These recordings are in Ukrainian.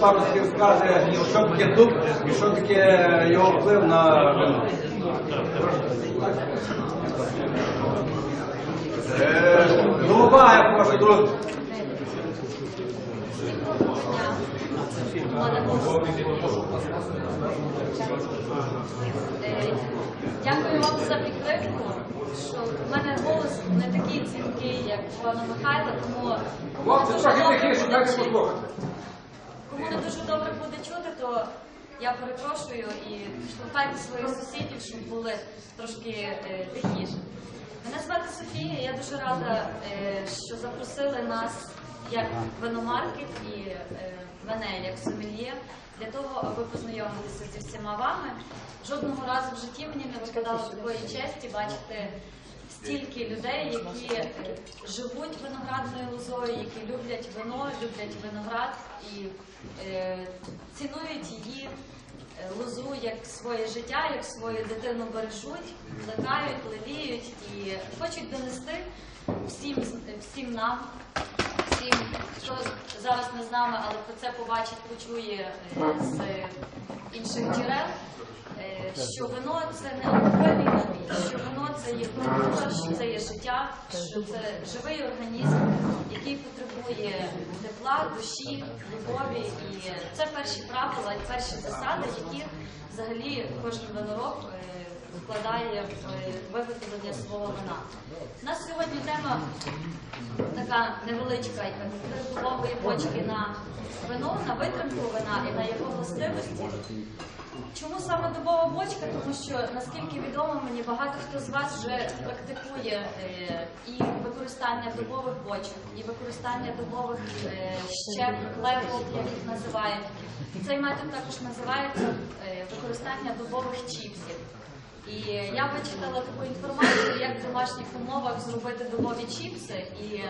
Пару скаже, що таке дуб і що таке його вплив на. Е, До уваги, прошу, друзі. Дякую вам за підтримку. Що в мене голос не такий дзвінкий, як у пана Михайла, тому дуже трохи тихіше, дайте послухати. Кому дуже добре буде чути, то я перепрошую і штовхайте своїх сусідів, щоб були трошки е, тихіше. Мене звати Софія, я дуже рада, е, що запросили нас як виномаркет і е, мене як сомельє для того, аби познайомитися зі всіма вами. Жодного разу в житті мені не випадало такої честі бачити стільки людей, які е, живуть виноградною лозою, які люблять вино, люблять виноград і е, цінують її е, лозу як своє життя, як свою дитину бережуть, плекають, левіють і хочуть донести всім, всім нам, всім, хто зараз не з нами, але про це побачить, почує е, з інших джерел. Е, що вино це не алкогольний напій, що вино це є культура, що це є життя, що це живий організм, який потребує тепла, душі, любові. І це перші правила і перші засади, які взагалі кожен винороб е, вкладає е, виготовлення свого вина. У нас сьогодні тема така невеличка дубової почки на вино, на витримку вина і на його властивості. Чому саме дубова бочка? Тому що наскільки відомо мені, багато хто з вас вже практикує е, і використання дубових бочок, і використання дубових е, щеп, левел, як їх називають. Цей метод також називається використання дубових чіпсів. І я вичитала таку інформацію, як в домашніх умовах зробити домові чіпси і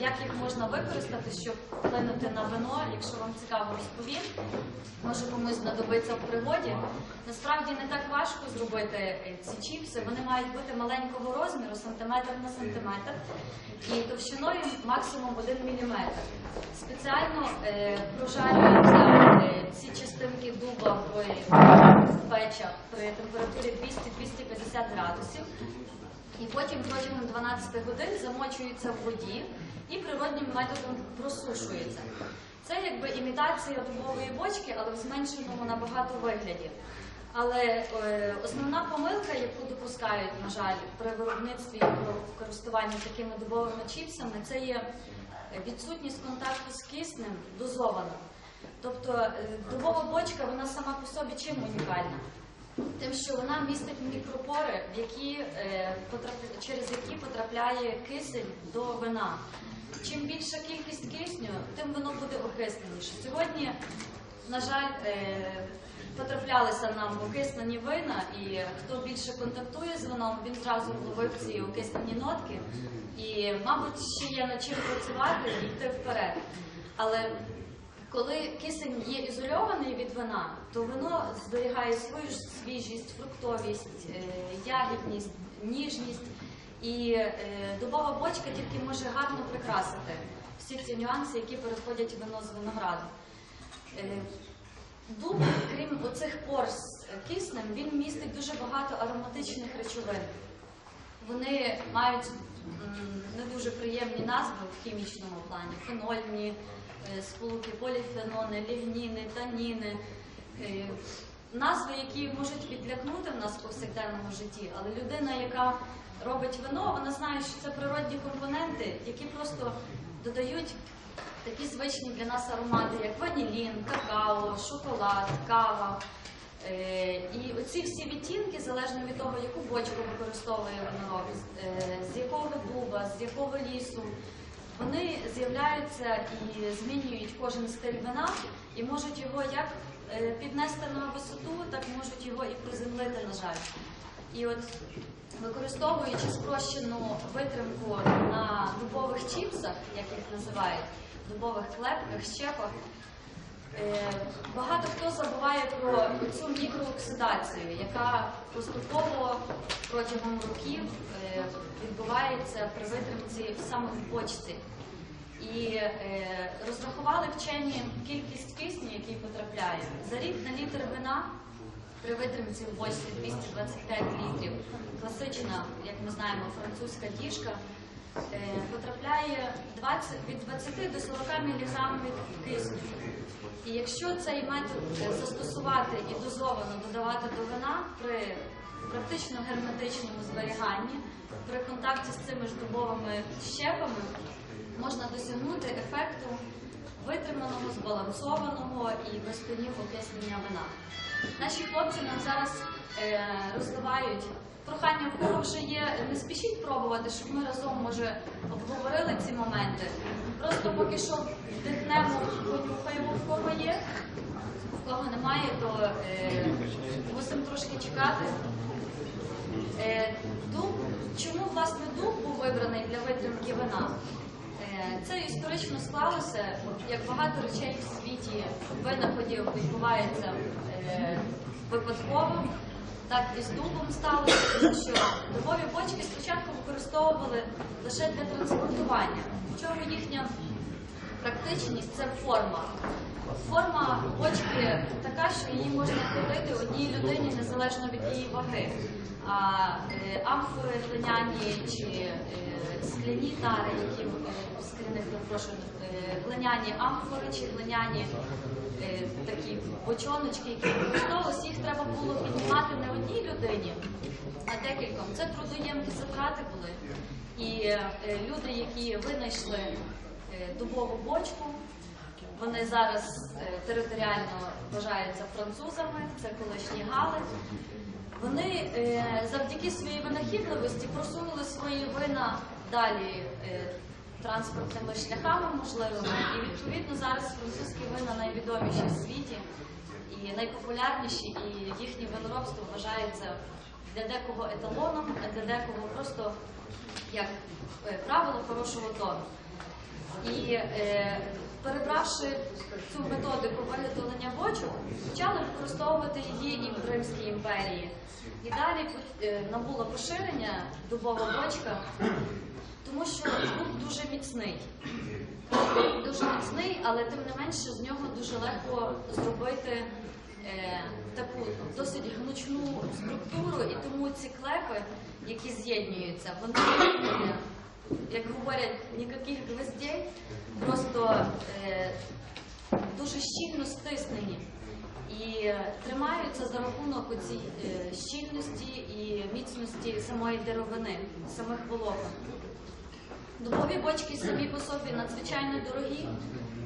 як їх можна використати, щоб вплинути на вино. Якщо вам цікаво, розповім. Може комусь знадобиться в пригоді. Насправді не так важко зробити е, ці чіпси. Вони мають бути маленького розміру, сантиметр на сантиметр, і товщиною максимум 1 міліметр. Спеціально е, прожарюються е, ці частинки дуба в печах при температурі 200-250 градусів. І потім протягом 12 годин замочуються в воді і природнім методом просушуються. Це якби імітація дубової бочки, але в зменшеному набагато вигляді. Але е, основна помилка, яку допускають, на жаль, при виробництві і користуванні такими дубовими чіпсами, це є відсутність контакту з киснем дозовано. Тобто е, дубова бочка, вона сама по собі чим унікальна? Тим, що вона містить мікропори, в які, е, потрапля- через які потрапляє кисень до вина. Чим більша кількість кисню, тим воно буде окисленіше. Сьогодні, на жаль, е, потраплялися нам окиснені вина, і хто більше контактує з вином, він зразу вловив ці окиснені нотки. І, мабуть, ще є над чим працювати і йти вперед. Але коли кисень є ізольований від вина, то вино зберігає свою ж свіжість, фруктовість, е, ягідність, ніжність. І е, дубова бочка тільки може гарно прикрасити всі ці нюанси, які переходять в вино з винограду. Е, Дуб, крім оцих пор з киснем, він містить дуже багато ароматичних речовин. Вони мають не дуже приємні назви в хімічному плані: фенольні сполуки, поліфенони, лігніни, таніни. Е, Назви, які можуть відлякнути в нас в повсякденному житті, але людина, яка робить вино, вона знає, що це природні компоненти, які просто додають такі звичні для нас аромати, як ванілін, какао, шоколад, кава. Е, І оці всі відтінки, залежно від того, яку бочку використовує винороб, е, з якого дуба, з якого лісу, вони з'являються і змінюють кожен стиль вина і можуть його як е, піднести на висоту, так можуть його і приземлити, на жаль. І от використовуючи спрощену витримку на дубових чіпсах, як їх називають, дубових клепках, щепах, багато хто забуває про цю мікрооксидацію, яка поступово протягом років е, відбувається при витримці в почці. І е, розрахували вчені кількість кисню, який потрапляє. За рік на літр вина при витримці в бочці 225 літрів. Класична, як ми знаємо, французька діжка е, потрапляє 20, від 20 до 40 мг кисню. І якщо цей метод е, застосувати і дозовано додавати до вина при практично герметичному зберіганні, при контакті з цими ж дубовими щепами, можна досягнути ефекту витриманого, збалансованого і без пенів окислення вина. Наші хлопці нам зараз е, розливають. Прохання, в кого вже є, не спішіть пробувати, щоб ми разом може обговорили ці моменти. Просто поки що вдихнемо, понюхаємо, в кого є, в кого немає, то е, мусимо трошки чекати. Е, дуб, чому власне дуб був вибраний для витримки вина? Е, Це історично склалося, як багато речей в світі винаходів відбувається е, випадково. Так і з дубом сталося, що дубові бочки спочатку використовували лише для транспортування. В чому їхня практичність це форма. Форма бочки така, що її можна ходити одній людині незалежно від її ваги. А е, амфори глиняні чи е, скляні тари, які е, скляних перепрошую, е, глиняні амфори чи глиняні такі бочоночки, які використовувалися, їх треба було піднімати не одній людині, а декільком. Це трудоємкі затрати були. І люди, які винайшли дубову бочку, вони зараз е, територіально вважаються французами, це колишні гали. Вони е, завдяки своїй винахідливості просунули свої вина далі е, транспортними шляхами можливими. І відповідно зараз французькі вина найвідоміші в світі і найпопулярніші, і їхнє виноробство вважається для декого еталоном, а для декого просто як е, правило хорошого тону. І е, перебравши цю методику виготовлення бочок, почали використовувати її і в Римській імперії. І далі е, набула поширення дубова бочка, тому що дуб дуже міцний. Дуже міцний, але тим не менше з нього дуже легко зробити е, таку досить гнучну структуру, і тому ці клепи, які з'єднуються, вони, як говорять, ніяких гвоздей, просто е, дуже щільно стиснені і тримаються за рахунок оцій е, щільності і міцності самої деревини, самих волокон. Дубові бочки самі по собі надзвичайно дорогі.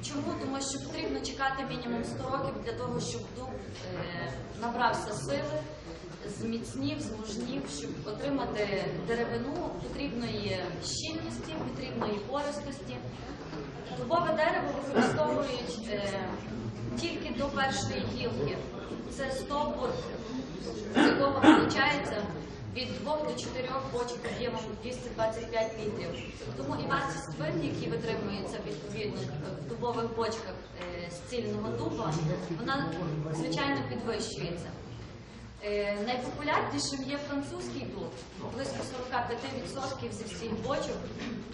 Чому? Тому що потрібно чекати мінімум 100 років для того, щоб дуб е, набрався сили, зміцнів, змужнів, щоб отримати деревину потрібної щільності, потрібної пористості. Дубове дерево використовують е, тільки до першої гілки. Це стовбур, з якого виходить від 2 до 4 бочок об'ємом 225 літрів. Тому і вартість вин, які витримуються відповідно в дубових бочках е, з цільного дуба, вона звичайно підвищується. Е, Найпопулярнішим є французький дуб, близько 45% зі всіх бочок,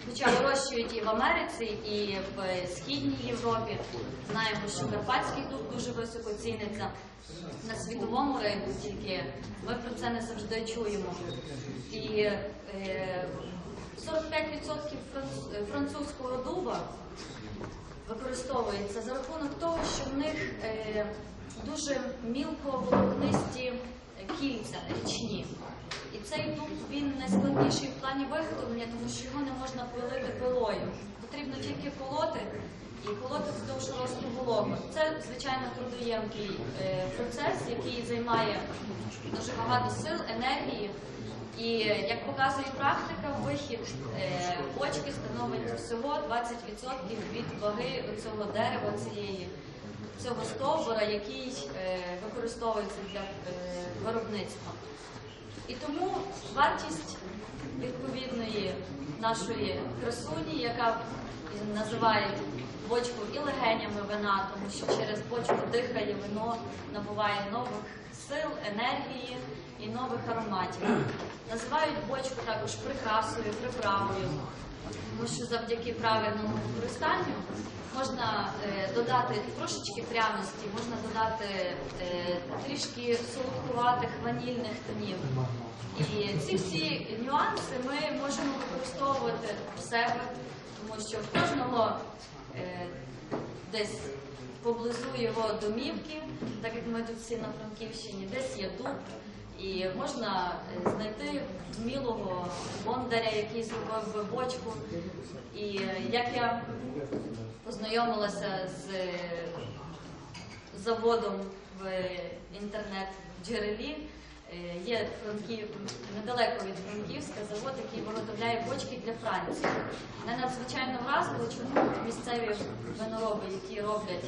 хоча вирощують і в Америці, і в Східній Європі. Знаємо, що карпатський дуб дуже високо ціниться на світовому ринку, тільки ми про це не завжди чуємо. І е, 45% франц- французького дуба використовується за рахунок того, що в них е, дуже мілко волокнисті кільця річні. І цей дуб він найскладніший в плані виготовлення, тому що його не можна пилити пилою. Потрібно тільки колоти і колоти вздовж росту волокон. Це звичайно трудоємкий е, процес, який займає дуже багато сил, енергії. І як показує практика, вихід е, бочки становить всього 20% від ваги цього дерева, цієї цього стовбура, який е, використовується для е, виробництва. І тому вартість відповідної нашої красуні, яка називають бочку і легенями вина, тому що через бочку дихає вино, набуває нових сил, енергії і нових ароматів. Називають бочку також прикрасою, приправою. тому що завдяки правильному використанню можна е, додати трошечки пряності, можна додати е, трішки солодкуватих ванільних тонів. І ці всі нюанси ми можемо використовувати в себе, тому що в кожного е, десь поблизу його домівки, так як ми тут всі на Франківщині, десь є дуб, і можна знайти вмілого бондаря, який зробив би бочку. І як я познайомилася з е, заводом в інтернет-джерелі. Е, Є Франків, недалеко від Франківська завод, який виготовляє бочки для Франції. Мене надзвичайно вразило, чому місцеві винороби, які роблять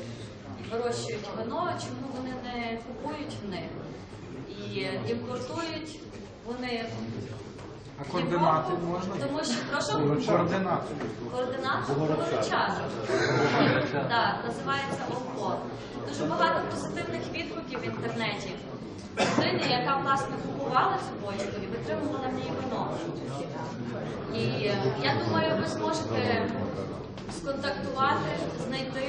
і вирощують вино, чому вони не купують в них і імпортують вони. А координати можна? Тому що прошу Координати. координат Горочан. Так, називається ОПО. Дуже багато позитивних відгуків в інтернеті. Людини, яка власне купувала цю бочку і витримувала в ній вино. І е, я думаю, ви зможете сконтактувати, знайти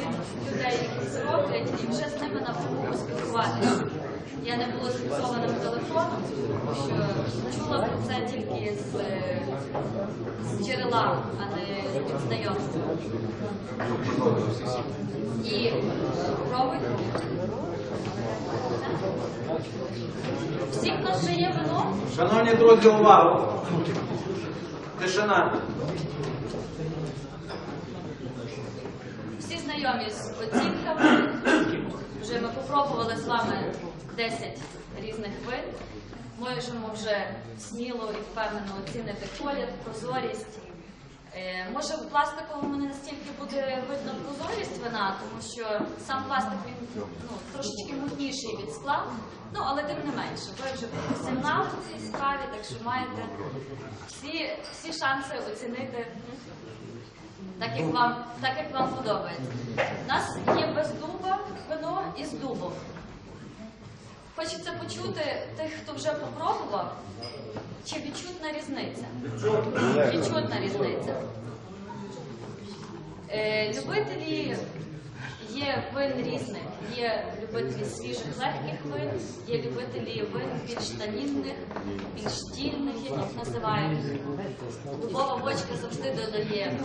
людей, які це роблять, і вже з ними напряму поспілкуватися. Я не була зафіксованим телефоном, тому що чула про це тільки з, з джерела, а не від знайомих. І пробуйте. Всіх нас вже є вино. Шановні друзі, увагу! Тишина. Всі знайомі з оцінками. Вже ми попробували з вами 10 різних вин. Можемо вже сміло і впевнено оцінити колір, прозорість. Е, Може, в пластиковому не настільки буде видно прозорість вина, тому що сам пластик він ну, трошечки мутніший від скла. Ну, але тим не менше, ви вже професіонал у цій справі, так що маєте всі, всі шанси оцінити так як вам, так як вам подобається. У нас є без дуба вино і з дубом. Хочеться почути тих, хто вже попробував, чи відчутна різниця. Відчутна різниця. Е, любителі є вин різних. Є любителі свіжих легких вин, є любителі вин більш танінних, більш тільних, як їх називають. Дубова бочка завжди додає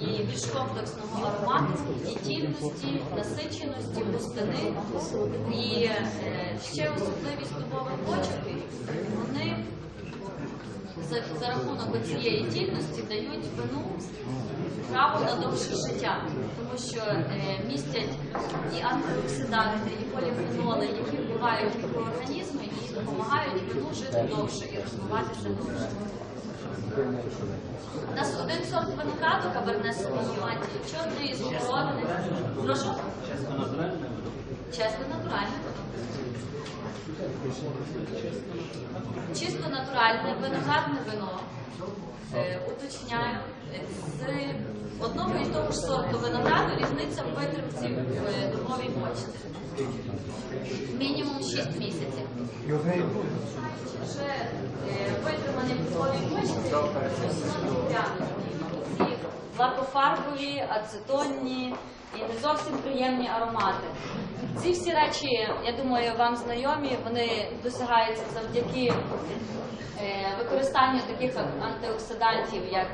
і більш комплексного аромату, і тільності, насиченості, густини. І е, ще особливість дубових бочок, вони за, за рахунок цієї тільності дають вину право на довше життя, тому що е, містять і антиоксиданти, і поліфеноли, які вбивають мікроорганізми і допомагають вину жити довше і розвиватися довше. У нас один сорт винограду Каберне Савіньйон, чорний з охорони. Прошу? Чесно натуральне. Чисто натуральне виноградне вино. Е, уточняю, з одного і того ж сорту винограду різниця в витримці в дубовій бочці. Мінімум 6 місяців. Вже е, витримані в дубовій прянощі. Ці лакофарбові, ацетонні і не зовсім приємні аромати. Ці всі речі, я думаю, вам знайомі, вони досягаються завдяки е, використанню таких антиоксидантів, як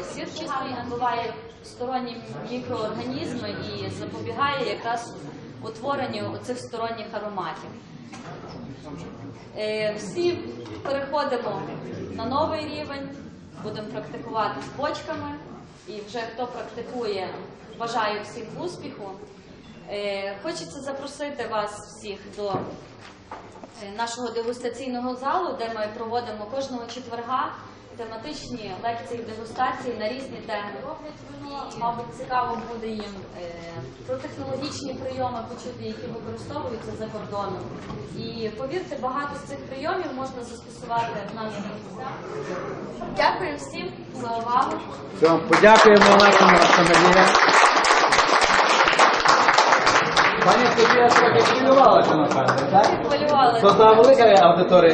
е, сірчистий, набиває сторонні мікроорганізми і запобігає якраз утворенню цих сторонніх ароматів. Е, Всі переходимо на новий рівень, будемо практикувати з бочками. І вже хто практикує, бажаю всім успіху. Хочеться запросити вас всіх до нашого дегустаційного залу, де ми проводимо кожного четверга тематичні лекції, дегустації на різні теми. Роблять вино, мабуть, цікаво буде їм е, про технологічні прийоми почути, які використовуються за кордоном. І повірте, багато з цих прийомів можна застосувати в нас на місцях. Дякую всім за увагу. Все, подякуємо нашому. Пані Софія трохи хвилювалася, напевне, так? Хвилювалася. То та велика аудиторія.